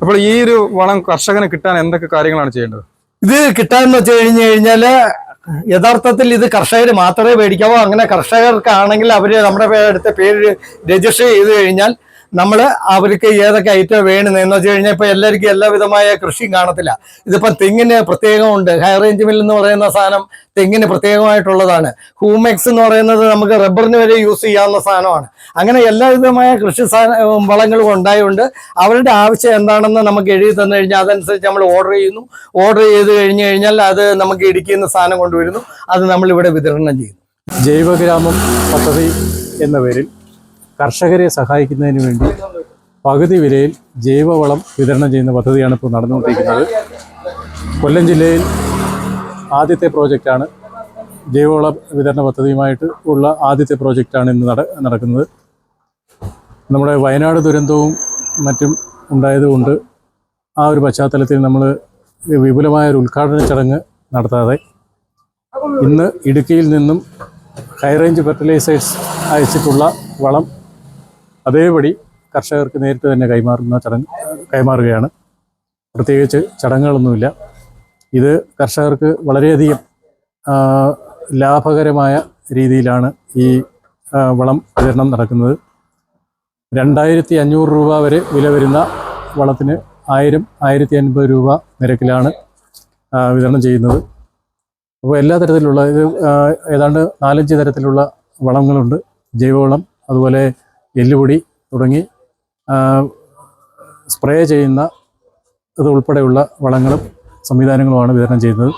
അപ്പോൾ ഈ ഒരു വളം കർഷകന് കിട്ടാൻ എന്തൊക്കെ കാര്യങ്ങളാണ് ചെയ്യേണ്ടത്? ഇത് കിട്ടാന്ന് വെച്ച് കഴിഞ്ഞു കഴിഞ്ഞാൽ യഥാർത്ഥത്തിൽ ഇത് കർഷകർ മാത്രമേ മേടിക്കാവൂ അങ്ങനെ കർഷകർക്കാണെങ്കിൽ അവർ നമ്മുടെ അടുത്ത പേര് രജിസ്റ്റർ ചെയ്ത് കഴിഞ്ഞാൽ നമ്മൾ അവർക്ക് ഏതൊക്കെ ഐറ്റം വേണമെന്ന് വെച്ച് കഴിഞ്ഞാൽ ഇപ്പം എല്ലാവർക്കും എല്ലാവിധമായ കൃഷിയും കാണത്തില്ല. ഇതിപ്പം തെങ്ങിന് പ്രത്യേകമുണ്ട്. ഹൈ റേഞ്ച് മിൽ എന്ന് പറയുന്ന സാധനം തെങ്ങിന് പ്രത്യേകമായിട്ടുള്ളതാണ്. ഹൂമെക്സ് എന്ന് പറയുന്നത് നമുക്ക് റബ്ബറിന് വരെ യൂസ് ചെയ്യാവുന്ന സാധനമാണ്. അങ്ങനെ എല്ലാവിധമായ കൃഷി വളങ്ങളും ഉണ്ടായതുകൊണ്ട് അവരുടെ ആവശ്യം എന്താണെന്ന് നമുക്ക് എഴുതി തന്നു കഴിഞ്ഞാൽ അതനുസരിച്ച് നമ്മൾ ഓർഡർ ചെയ്യുന്നു. ഓർഡർ ചെയ്ത് കഴിഞ്ഞു കഴിഞ്ഞാൽ അത് നമുക്ക് ഇടുക്കിയിൽ സാധനം കൊണ്ടുവരുന്നു. അത് നമ്മളിവിടെ വിതരണം ചെയ്യുന്നു. ജൈവഗ്രാമം പദ്ധതി എന്ന പേരിൽ കർഷകരെ സഹായിക്കുന്നതിന് വേണ്ടി പകുതി വിലയിൽ ജൈവവളം വിതരണം ചെയ്യുന്ന പദ്ധതിയാണ് ഇപ്പോൾ നടന്നുകൊണ്ടിരിക്കുന്നത്. കൊല്ലം ജില്ലയിൽ ആദ്യത്തെ പ്രോജക്റ്റാണ് ജൈവവള വിതരണ പദ്ധതിയുമായിട്ട് ഉള്ള ആദ്യത്തെ പ്രോജക്റ്റാണ് ഇന്ന് നട നടക്കുന്നത്. നമ്മുടെ വയനാട് ദുരന്തവും മറ്റും ഉണ്ടായതുകൊണ്ട് ആ ഒരു പശ്ചാത്തലത്തിൽ നമ്മൾ വിപുലമായ ഒരു ഉദ്ഘാടന ചടങ്ങ് നടത്താതെ ഇന്ന് ഇടുക്കിയിൽ നിന്നും ഹൈറേഞ്ച് ഫെർട്ടിലൈസേഴ്സ് അയച്ചിട്ടുള്ള വളം അതേപടി കർഷകർക്ക് നേരിട്ട് തന്നെ കൈമാറുന്ന ചടങ്ങ് കൈമാറുകയാണ്. പ്രത്യേകിച്ച് ചടങ്ങുകളൊന്നുമില്ല. ഇത് കർഷകർക്ക് വളരെയധികം ലാഭകരമായ രീതിയിലാണ് ഈ വളം വിതരണം നടക്കുന്നത്. രണ്ടായിരത്തി അഞ്ഞൂറ് രൂപ വരെ വില വരുന്ന വളത്തിന് ആയിരം ആയിരത്തി അൻപത് രൂപ നിരക്കിലാണ് വിതരണം ചെയ്യുന്നത്. അപ്പോൾ എല്ലാ തരത്തിലുള്ള ഇത് ഏതാണ്ട് നാലഞ്ച് തരത്തിലുള്ള വളങ്ങളുണ്ട്. ജൈവവളം അതുപോലെ എല്ലുപൊടി തുടങ്ങി സ്പ്രേ ചെയ്യുന്ന ഇത് ഉൾപ്പെടെയുള്ള വളങ്ങളും സംവിധാനങ്ങളുമാണ് വിതരണം ചെയ്യുന്നത്.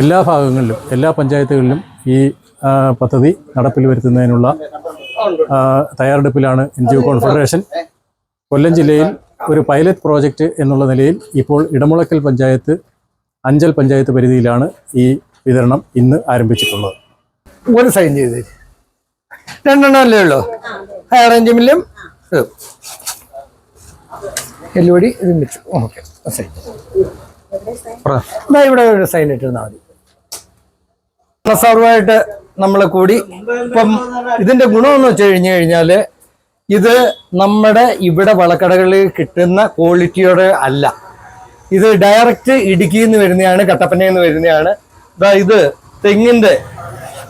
എല്ലാ ഭാഗങ്ങളിലും എല്ലാ പഞ്ചായത്തുകളിലും ഈ പദ്ധതി നടപ്പിൽ വരുത്തുന്നതിനുള്ള തയ്യാറെടുപ്പിലാണ് N G O confederation. Kollam ജില്ലയിൽ ഒരു പൈലറ്റ് പ്രോജക്റ്റ് എന്നുള്ള നിലയിൽ ഇപ്പോൾ ഇടമുളക്കൽ പഞ്ചായത്ത് അഞ്ചൽ പഞ്ചായത്ത് പരിധിയിലാണ് ഈ വിതരണം ഇന്ന് ആരംഭിച്ചിട്ടുള്ളത്. ഒരു സൈൻ ചെയ്ത് തരും. രണ്ടെണ്ണം അല്ലേ ഉള്ളൂ? ഹൈ റേഞ്ച് മില്ലും എല്ലുപടി ഇതും വെച്ചു ഓക്കെ സൈൻ ഇവിടെ ഒരു സൈൻ ഇട്ടിരുന്നാൽ മതി. പ്രസർവായിട്ട് നമ്മൾ കൂടി ഇപ്പം ഇതിന്റെ ഗുണമെന്ന് വെച്ച് കഴിഞ്ഞു കഴിഞ്ഞാൽ ഇത് നമ്മുടെ ഇവിടെ വളക്കടകളിൽ കിട്ടുന്ന ക്വാളിറ്റിയോടെ അല്ല. ഇത് ഡയറക്റ്റ് ഇടുക്കിയിൽ നിന്ന് വരുന്നതാണ് കട്ടപ്പനയിൽ നിന്ന് വരുന്നതാണ്. ഇത് തെങ്ങിന്റെ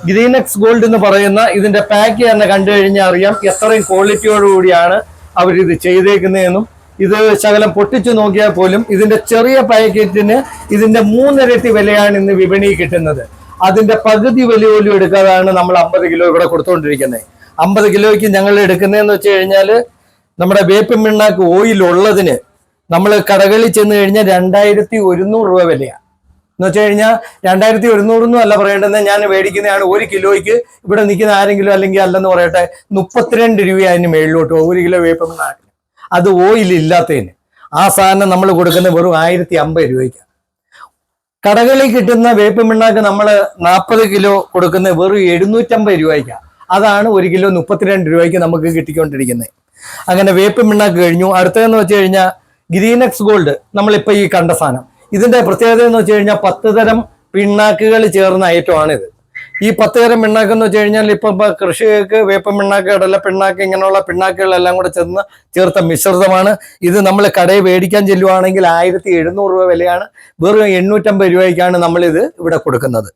ഗ്രീനക്സ് ഗോൾഡ് എന്ന് പറയുന്ന ഇതിന്റെ പാക്ക് തന്നെ കണ്ടു കഴിഞ്ഞാൽ അറിയാം എത്രയും ക്വാളിറ്റിയോട് കൂടിയാണ് അവരിത് ചെയ്തേക്കുന്നതെന്നും ഇത് ശകലം പൊട്ടിച്ചു നോക്കിയാൽ പോലും ഇതിന്റെ ചെറിയ പാക്കറ്റിന് ഇതിന്റെ മൂന്നിരട്ടി വിലയാണ് ഇന്ന് വിപണി കിട്ടുന്നത്. അതിന്റെ പകുതി വില പോലും എടുക്കാതാണ് നമ്മൾ അമ്പത് കിലോ ഇവിടെ കൊടുത്തുകൊണ്ടിരിക്കുന്നത് അമ്പത് കിലോയ്ക്ക് ഞങ്ങൾ എടുക്കുന്നതെന്ന് വെച്ച് കഴിഞ്ഞാൽ നമ്മുടെ വേപ്പിൻ പിണ്ണാക്ക് ഓയിൽ ഉള്ളതിന് നമ്മൾ കടകളിൽ ചെന്ന് കഴിഞ്ഞാൽ രണ്ടായിരത്തി ഒരുന്നൂറ് രൂപ വിലയാണ് എന്ന് വെച്ച് കഴിഞ്ഞാൽ രണ്ടായിരത്തി ഒരുന്നൂറൊന്നും അല്ല പറയേണ്ടത്. ഞാൻ മേടിക്കുന്നതാണ് ഒരു കിലോയ്ക്ക്. ഇവിടെ നിൽക്കുന്ന ആരെങ്കിലും അല്ലെങ്കിൽ അല്ലെന്ന് പറയട്ടെ മുപ്പത്തിരണ്ട് രൂപ അതിന് മേളിലോട്ട് ഒരു കിലോ വേപ്പം നാട്ടിൽ അത് ഓയിൽ ഇല്ലാത്തതിന്. ആ സാധനം നമ്മൾ കൊടുക്കുന്ന വെറും ആയിരത്തി അമ്പത് രൂപയ്ക്ക്. കടകളിൽ കിട്ടുന്ന വേപ്പ് മിണ്ണാക്ക് നമ്മൾ നാൽപ്പത് കിലോ കൊടുക്കുന്ന വെറും എഴുന്നൂറ്റമ്പത് രൂപയ്ക്കാണ് അതാണ് ഒരു കിലോ മുപ്പത്തിരണ്ട് രൂപയ്ക്ക് നമുക്ക് കിട്ടിക്കൊണ്ടിരിക്കുന്നത്. അങ്ങനെ വേപ്പ് മിണ്ണാക്ക് കഴിഞ്ഞു. അടുത്തതെന്ന് വെച്ച് കഴിഞ്ഞാൽ ഗ്രീനക്സ് ഗോൾഡ്. നമ്മളിപ്പോൾ ഈ കണ്ട സാധനം. ഇതിന്റെ പ്രത്യേകത എന്ന് വെച്ച് കഴിഞ്ഞാൽ പത്ത് തരം പിണ്ണാക്കുകൾ ചേർന്ന ഐറ്റമാണിത്. ഈ പത്ത് തരം പിണ്ണാക്ക് എന്ന് വെച്ച് കഴിഞ്ഞാൽ ഇപ്പം കൃഷിക്ക് വേപ്പൻ പിണ്ണാക്ക് കടല പിണ്ണാക്ക് ഇങ്ങനെയുള്ള പിണ്ണാക്കുകളെല്ലാം കൂടെ ചെന്ന് ചേർത്ത മിശ്രിതമാണ്. ഇത് നമ്മൾ കടയിൽ മേടിക്കാൻ ചെല്ലുവാണെങ്കിൽ ആയിരത്തി എഴുന്നൂറ് രൂപ വിലയാണ്. വെറും എണ്ണൂറ്റമ്പത് രൂപയ്ക്കാണ് നമ്മളിത് ഇവിടെ കൊടുക്കുന്നത്.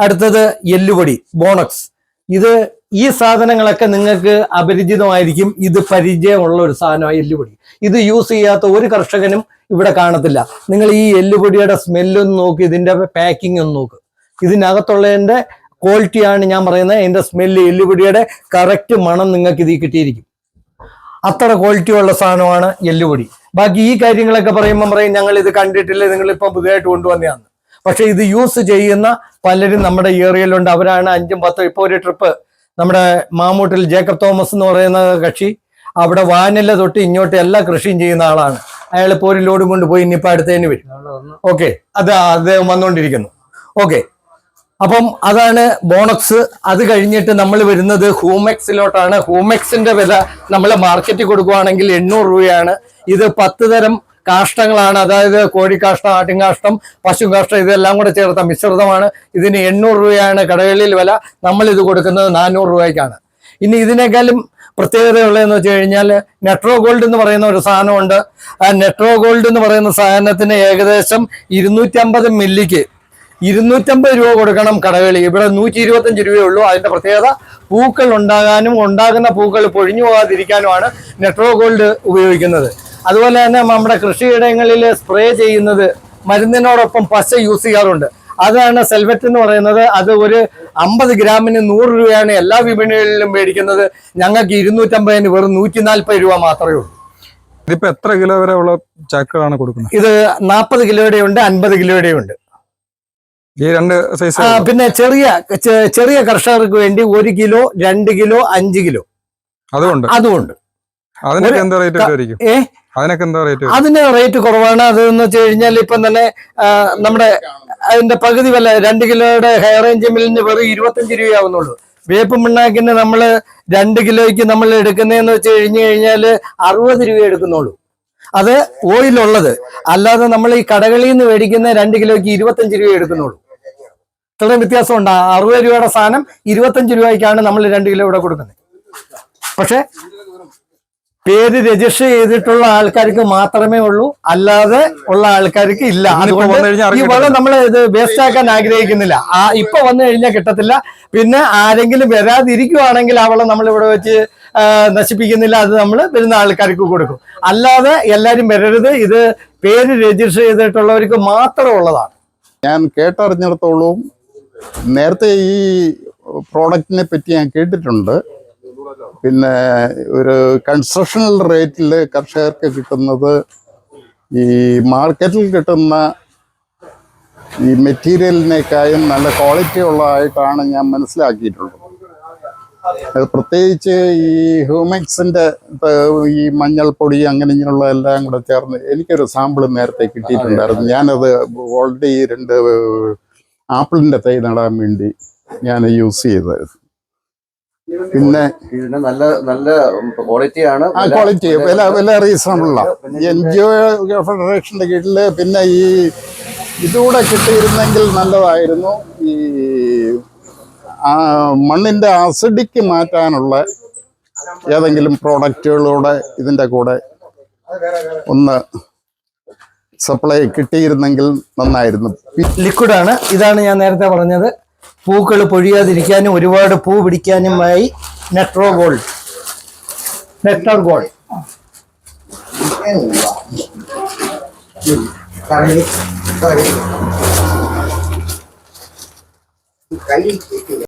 അടുത്തത് എല്ലുപൊടി ബോണക്സ്. ഇത് ഈ സാധനങ്ങളൊക്കെ നിങ്ങൾക്ക് അപരിചിതമായിരിക്കും. ഇത് പരിചയമുള്ള ഒരു സാധനമായി എല്ലുപൊടി. ഇത് യൂസ് ചെയ്യാത്ത ഒരു കർഷകനും ഇവിടെ കാണത്തില്ല. നിങ്ങൾ ഈ എല്ലുപൊടിയുടെ സ്മെല്ലൊന്ന് നോക്കി ഇതിന്റെ പാക്കിംഗ് ഒന്ന് നോക്ക്. ഇതിനകത്തുള്ളതിന്റെ ക്വാളിറ്റിയാണ് ഞാൻ പറയുന്നത്. അതിന്റെ സ്മെല്ല് എല്ലുപൊടിയുടെ കറക്റ്റ് മണം നിങ്ങൾക്ക് ഇതിൽ കിട്ടിയിരിക്കും. അത്ര ക്വാളിറ്റി ഉള്ള സാധനമാണ് എല്ലുപൊടി. ബാക്കി ഈ കാര്യങ്ങളൊക്കെ പറയുമ്പോൾ പറയും ഞങ്ങൾ ഇത് കണ്ടിട്ടില്ല നിങ്ങൾ ഇപ്പം പുതിയതായിട്ട് കൊണ്ടുവന്നതാണ് പക്ഷെ ഇത് യൂസ് ചെയ്യുന്ന പലരും നമ്മുടെ ഏരിയയിലുണ്ട് അവരാണ് അഞ്ചും പത്തും ഇപ്പോൾ ഒരു ട്രിപ്പ് നമ്മുടെ മാമൂട്ടിൽ ജേക്കബ് തോമസ് എന്ന് പറയുന്ന കക്ഷി അവിടെ വാനില തൊട്ട് ഇങ്ങോട്ട് എല്ലാ കൃഷിയും ചെയ്യുന്ന ആളാണ്. അയാൾ ഇപ്പോൾ ഒരു ലോഡും കൊണ്ട് പോയി ഇനിയിപ്പോൾ അടുത്തതിന് വരും. ഓക്കെ അത് അദ്ദേഹം വന്നുകൊണ്ടിരിക്കുന്നു ഓക്കെ അപ്പം അതാണ് ബോണക്സ്. അത് കഴിഞ്ഞിട്ട് നമ്മൾ വരുന്നത് ഹൂമെക്സിലോട്ടാണ്. ഹൂമെക്സിന്റെ വില നമ്മൾ മാർക്കറ്റിൽ കൊടുക്കുവാണെങ്കിൽ എണ്ണൂറ് രൂപയാണ്. ഇത് പത്ത് തരം കാഷ്ടങ്ങളാണ്. അതായത് കോഴിക്കാഷ്ടം ആട്ടിൻകാഷ്ടം പശുകാഷ്ടം ഇതെല്ലാം കൂടെ ചേർത്ത മിശ്രിതമാണ്. ഇതിന് എണ്ണൂറ് രൂപയാണ് കടകളിൽ വില. നമ്മൾ ഇത് കൊടുക്കുന്നത് നാനൂറ് രൂപയ്ക്കാണ്. ഇനി ഇതിനേക്കാളും പ്രത്യേകതയുള്ളതെന്ന് വെച്ച് കഴിഞ്ഞാൽ നെട്രോ ഗോൾഡ് എന്ന് പറയുന്ന ഒരു സാധനമുണ്ട്. ആ നെട്രോ ഗോൾഡ് എന്ന് പറയുന്ന സാധനത്തിന് ഏകദേശം ഇരുന്നൂറ്റമ്പത് മില്ലിക്ക് ഇരുന്നൂറ്റമ്പത് രൂപ കൊടുക്കണം കടകളി ഇവിടെ നൂറ്റി ഇരുപത്തഞ്ച് രൂപയേ ഉള്ളൂ. അതിന്റെ പ്രത്യേകത പൂക്കൾ ഉണ്ടാകാനും ഉണ്ടാകുന്ന പൂക്കൾ പൊഴിഞ്ഞു പോകാതിരിക്കാനുമാണ് നെട്രോ ഗോൾഡ് ഉപയോഗിക്കുന്നത്. അതുപോലെ തന്നെ നമ്മുടെ കൃഷിയിടങ്ങളിൽ സ്പ്രേ ചെയ്യുന്നത് മരുന്നിനോടൊപ്പം പശ യൂസ് ചെയ്യാറുണ്ട്. അതാണ് സെൽവെറ്റ് എന്ന് പറയുന്നത്. അത് ഒരു അമ്പത് ഗ്രാമിന് നൂറ് രൂപയാണ് എല്ലാ വിപണികളിലും മേടിക്കുന്നത്. ഞങ്ങൾക്ക് ഇരുന്നൂറ്റമ്പതിന് വെറും നൂറ്റി നാൽപ്പത് രൂപ മാത്രമേ ഉള്ളൂ. ഇതിപ്പോ എത്ര കിലോ വരെ ഉള്ള ചാക്കുകളാണ് കൊടുക്കുന്നത്? ഇത് നാൽപ്പത് കിലോയുടെ ഉണ്ട് അൻപത് കിലോയുടെ ഉണ്ട്. ഈ രണ്ട് സൈസ് പിന്നെ ചെറിയ ചെറിയ കർഷകർക്ക് വേണ്ടി ഒരു കിലോ രണ്ട് കിലോ അഞ്ച് കിലോ. അതുകൊണ്ട് അതുകൊണ്ട് അതിനൊക്കെ എന്താ റേറ്റ് ഏഹ് അതിനൊക്കെ എന്താ റേറ്റ് അതിന് റേറ്റ് കുറവാണ്. അത് എന്ന് വെച്ച് കഴിഞ്ഞാൽ ഇപ്പം തന്നെ നമ്മുടെ അതിന്റെ പകുതി വല്ല രണ്ട് കിലോയുടെ ഹെയർ റേഞ്ച് മില്ലിന് വെറും ഇരുപത്തഞ്ച് രൂപയാവുന്നുള്ളൂ. വേപ്പ് മിണ്ണാക്കിന് നമ്മൾ രണ്ട് കിലോയ്ക്ക് നമ്മൾ എടുക്കുന്നതെന്ന് വെച്ച് കഴിഞ്ഞു കഴിഞ്ഞാൽ അറുപത് രൂപ എടുക്കുന്നുള്ളൂ. അത് ഓയിലുള്ളത് അല്ലാതെ നമ്മൾ ഈ കടകളിൽ നിന്ന് മേടിക്കുന്ന രണ്ട് കിലോയ്ക്ക് ഇരുപത്തഞ്ച് രൂപ എടുക്കുന്നുള്ളൂ. ഇത്രയും വ്യത്യാസം ഉണ്ട് അറുപത് രൂപയുടെ സാധനം ഇരുപത്തഞ്ച് രൂപയ്ക്കാണ് നമ്മൾ രണ്ട് കിലോ ഇവിടെ കൊടുക്കുന്നത്. പക്ഷെ പേര് രജിസ്റ്റർ ചെയ്തിട്ടുള്ള ആൾക്കാർക്ക് മാത്രമേ ഉള്ളൂ. അല്ലാതെ ഉള്ള ആൾക്കാർക്ക് ഇല്ല. അതുകൊണ്ട് ഈ വളം നമ്മൾ ഇത് വേസ്റ്റ് ആക്കാൻ ആഗ്രഹിക്കുന്നില്ല. ആ ഇപ്പൊ വന്നു കഴിഞ്ഞാൽ കിട്ടത്തില്ല. പിന്നെ ആരെങ്കിലും വരാതിരിക്കുവാണെങ്കിൽ ആ വളം നമ്മൾ ഇവിടെ വെച്ച് നശിപ്പിക്കുന്നില്ല. അത് നമ്മൾ വരുന്ന ആൾക്കാർക്ക് കൊടുക്കും. അല്ലാതെ എല്ലാരും വരരുത്. ഇത് പേര് രജിസ്റ്റർ ചെയ്തിട്ടുള്ളവർക്ക് മാത്രം ഉള്ളതാണ്. ഞാൻ കേട്ടറിഞ്ഞിടത്തോളം നേരത്തെ ഈ പ്രോഡക്റ്റിനെ പറ്റി ഞാൻ കേട്ടിട്ടുണ്ട്. പിന്നെ ഒരു കൺസ്ട്രക്ഷണൽ റേറ്റിൽ കർഷകർക്ക് കിട്ടുന്നത് ഈ മാർക്കറ്റിൽ കിട്ടുന്ന ഈ മെറ്റീരിയലിനേക്കാളും നല്ല ക്വാളിറ്റി ഉള്ളതായിട്ടാണ് ഞാൻ മനസ്സിലാക്കിയിട്ടുള്ളത്. അത് പ്രത്യേകിച്ച് ഈ ഹ്യൂമിക്സിന്റെ ഈ മഞ്ഞൾപ്പൊടി അങ്ങനെ ഇങ്ങനെയുള്ള എല്ലാം കൂടെ ചേർന്ന് എനിക്കൊരു സാമ്പിൾ നേരത്തെ കിട്ടിയിട്ടുണ്ടായിരുന്നു. ഞാനത് ഓൾറെഡി രണ്ട് ആപ്പിളിന്റെ തൈ നടാൻ വേണ്ടി ഞാൻ യൂസ് ചെയ്തായിരുന്നു. പിന്നെ ഇതിന് നല്ല നല്ല ക്വാളിറ്റിയാണ് ആ ക്വാളിറ്റി വില വില റീസണബിളാണ് എൻ ജി ഒ ഫെഡറേഷന്റെ കീഴിൽ പിന്നെ ഈ ഇതുകൂടെ കിട്ടിയിരുന്നെങ്കിൽ നല്ലതായിരുന്നു. ഈ ആ മണ്ണിന്റെ അസിഡിക്ക് മാറ്റാനുള്ള ഏതെങ്കിലും പ്രോഡക്റ്റുകളൂടെ ഇതിന്റെ കൂടെ ഒന്ന് സപ്ലൈ കിട്ടിയിരുന്നെങ്കിൽ നന്നായിരുന്നു. ലിക്വിഡാണ് ഇതാണ് ഞാൻ നേരത്തെ പറഞ്ഞത്. പൂക്കൾ പൊഴിയാതിരിക്കാനും ഒരുപാട് പൂ പിടിക്കാനുമായി നെട്രോ ഗോൾഡ്. Nectar gold. കൈ